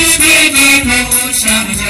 Biz beni kavuşacağız